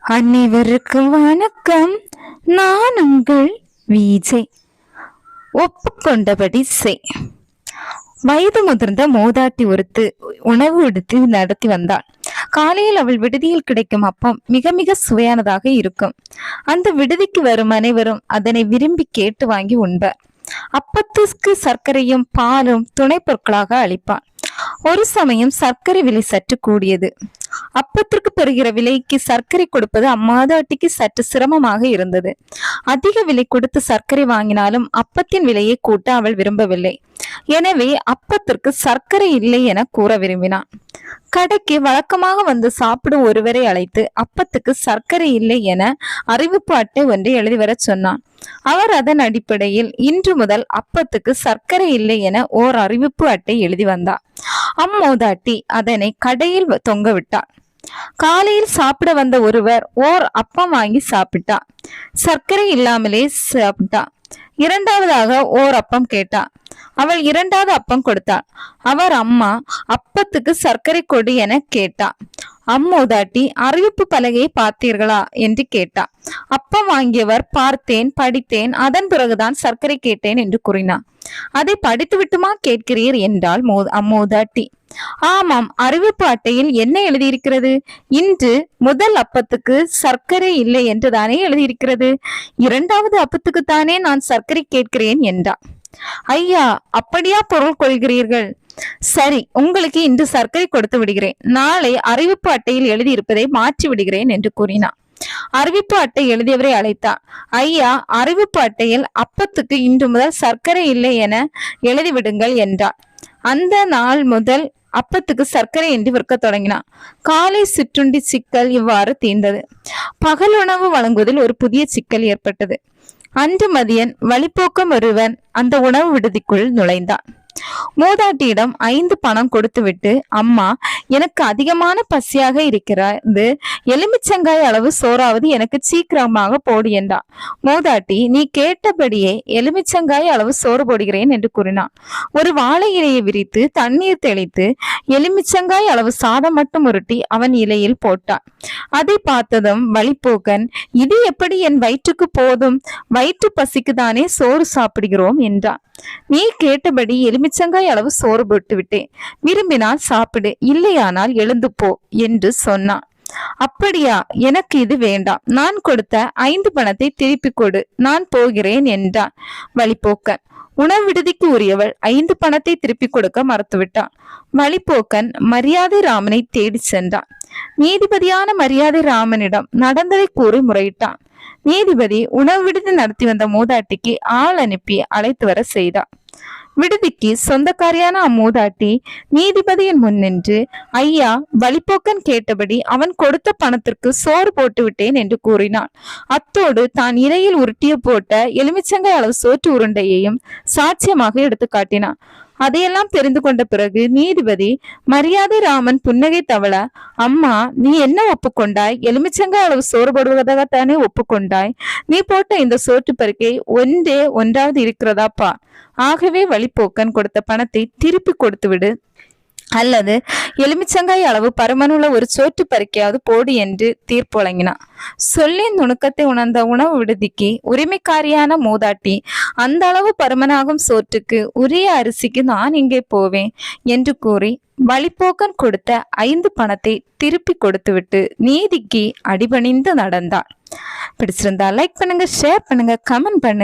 அனைவருக்கும் வணக்கம். நான் உங்கள் விஜய். ஒப்புக்கொண்டபடி செய். வயது முதிர்ந்த மோதாட்டி ஒருத்து உணவு எடுத்து நடத்தி வந்தாள். காலையில் அவள் விடுதியில் கிடைக்கும் அப்பம் மிக மிக சுவையானதாக இருக்கும். அந்த விடுதிக்கு வரும் அனைவரும் அதனை விரும்பி கேட்டு வாங்கி உண்பர் அப்பத்திற்கு சர்க்கரையும் பாலும் துணை பொருட்களாக அளிப்பான் ஒரு சமயம் சர்க்கரை விலை சற்று கூடியது. அப்பத்திற்கு பெறுகிற விலைக்கு சர்க்கரை கொடுப்பது அம்மாதாட்டிக்கு சற்று சிரமமாக இருந்தது. அதிக விலை கொடுத்து சர்க்கரை வாங்கினாலும் அப்பத்தின் விலையை கூட்ட அவள் விரும்பவில்லை. எனவே அப்பத்திற்கு சர்க்கரை இல்லை என கூற விரும்பினான். கடைக்கு வழக்கமாக வந்து சாப்பிடும் ஒருவரை அழைத்து அப்பத்துக்கு சர்க்கரை இல்லை என அறிவிப்பு அட்டை ஒன்றை எழுதி வரச் சொன்னான். அவர் அதன் அடிப்படையில் இன்று முதல் அப்பத்துக்கு சர்க்கரை இல்லை என ஓர் அறிவிப்பு அட்டை எழுதி வந்தார். அம்மோதாட்டி அதனை கடையில் வ- தொங்க விட்டாள் காலையில் சாப்பிட வந்த ஒருவர் ஓர் அப்பம் வாங்கி சாப்பிட்டா சர்க்கரை இல்லாமலே சாப்பிட்டா இரண்டாவதாக ஓர் அப்பம் கேட்டா அவள் இரண்டாவது அப்பம் கொடுத்தாள். அவர் அம்மா அப்பத்துக்கு சர்க்கரை கொடு என கேட்டா அம்மோதாட்டி அறிவிப்பு பலகையை பார்த்தீர்களா? என்று கேட்டா. அப்பம் வாங்கியவர் பார்த்தேன் படித்தேன் அதன் பிறகுதான் சர்க்கரை கேட்டேன் என்று கூறினார் அதை படித்து விட்டுமா கேட்கிறீர் என்றால் மோ அம்மோதாட்டி. ஆமாம் அறிவிப்பு அட்டையில் என்ன எழுதியிருக்கிறது? இன்று முதல் அப்பத்துக்கு சர்க்கரை இல்லை என்று தானே எழுதியிருக்கிறது. இரண்டாவது அப்பத்துக்கு தானே நான் சர்க்கரை கேட்கிறேன் என்றார் ஐயா அப்படியா பொருள் கொள்கிறீர்கள்? சரி உங்களுக்கு இன்று சர்க்கரை கொடுத்து விடுகிறேன். நாளை அறிவிப்பு அட்டையில் எழுதியிருப்பதை மாற்றி விடுகிறேன் என்று கூறினார் அறிவிப்பு அட்டை எழுதியவரை அழைத்தார். ஐயா அறிவிப்பு அட்டையில் அப்பத்துக்கு இன்று முதல் சர்க்கரை இல்லை என எழுதிவிடுங்கள் என்றார். அந்த நாள் முதல் அப்பத்துக்கு சர்க்கரை என்று விற்க தொடங்கினான். காலை சிற்றுண்டி சிக்கல் இவ்வாறு தீர்ந்தது. பகல் உணவு வழங்குவதில் ஒரு புதிய சிக்கல் ஏற்பட்டது. அன்று மதியன் வழிப்போக்கம் ஒருவன் அந்த உணவு விடுதிக்குள் நுழைந்தான். மூதாட்டியிடம் ஐந்து பணம் கொடுத்துவிட்டு அம்மா எனக்கு அதிகமான பசியாக இருக்கிறது எலுமிச்சங்காய் அளவு சோறாவது எனக்கு சீக்கிரமாக போடு என்றான். மூதாட்டி நீ கேட்டபடியே எலுமிச்சங்காய் அளவு சோறு போடுகிறேன் என்று கூறினான். ஒரு வாழை இலையை விரித்து தண்ணீர் தெளித்து எலுமிச்சங்காய் அளவு சாதம் மட்டும் உருட்டி அவன் இலையில் போட்டான். அதை பார்த்ததும் வழிப்போக்கன் இது எப்படி என் வயிற்றுக்கு போதும்? வயிற்று பசிக்குதானே சோறு சாப்பிடுகிறோம் என்றான். நீ கேட்டபடி எலுமிச்சங்காய் அளவு சோறு போட்டு விட்டேன் விரும்பினால் சாப்பிடு இல்லையானால் எழுந்து போ என்று சொன்னான். அப்படியா? எனக்கு இது வேண்டாம். நான் கொடுத்த ஐந்து பணத்தை திருப்பி கொடு. நான் போகிறேன் என்றான். வழிப்போக்கன். உணவு விடுதிக்கு உரியவள் ஐந்து பணத்தை திருப்பிக் கொடுக்க மறுத்துவிட்டான். வழிப்போக்கன் மரியாதை ராமனை தேடி சென்றான். நீதிபதியான மரியாதை ராமனிடம் நடந்ததை கூறி முறையிட்டான். நீதிபதி உணவு விடுதி நடத்தி வந்த மூதாட்டிக்கு ஆள் அனுப்பி அழைத்து வர செய்தார். விடுதிக்கு சொந்தக்காரியான அம்மூதாட்டி நீதிபதியின் முன் நின்று ஐயா வழிப்போக்கன் கேட்டபடி அவன் கொடுத்த பணத்திற்கு சோறு போட்டு விட்டேன் என்று கூறினான். அத்தோடு தான் இலையில் உருட்டிய போட்ட எலுமிச்சங்காய் அளவு சோற்று உருண்டையையும் சாட்சியமாக எடுத்து காட்டினான். அதையெல்லாம் தெரிந்து கொண்ட பிறகு நீதிபதி மரியாதை ராமன் புன்னகை தவள? அம்மா நீ என்ன ஒப்புக்கொண்டாய்? எலுமிச்சங்காய் அளவு சோறுபடுவதாகத்தானே ஒப்புக்கொண்டாய்? நீ போட்ட இந்த சோற்று பருக்கை ஒன்றே ஒன்றாவது இருக்கிறதாப்பா? ஆகவே வழிப்போக்கன் கொடுத்த பணத்தை திருப்பி கொடுத்து விடு அல்லது எலுமிச்சங்காய் அளவு பருமனுள்ள ஒரு சோற்று பருக்கையாவது போடு என்று தீர்ப்பு வழங்கினான் சொல்லின் நுணுக்கத்தை உணர்ந்த உணவு விடுதிக்கு உரிமைக்காரியான மூதாட்டி அந்த அளவு பருமனாகும் சோற்றுக்கு உரிய அரிசிக்கு நான் இங்கே போவேன்? என்று கூறி வழிப்போக்கன் கொடுத்த ஐந்து பணத்தை திருப்பி கொடுத்துவிட்டு நீதிக்கு அடிபணிந்து நடந்தாள். பிடிச்சிருந்தா லைக் பண்ணுங்க ஷேர் பண்ணுங்க கமெண்ட் பண்ணுங்க.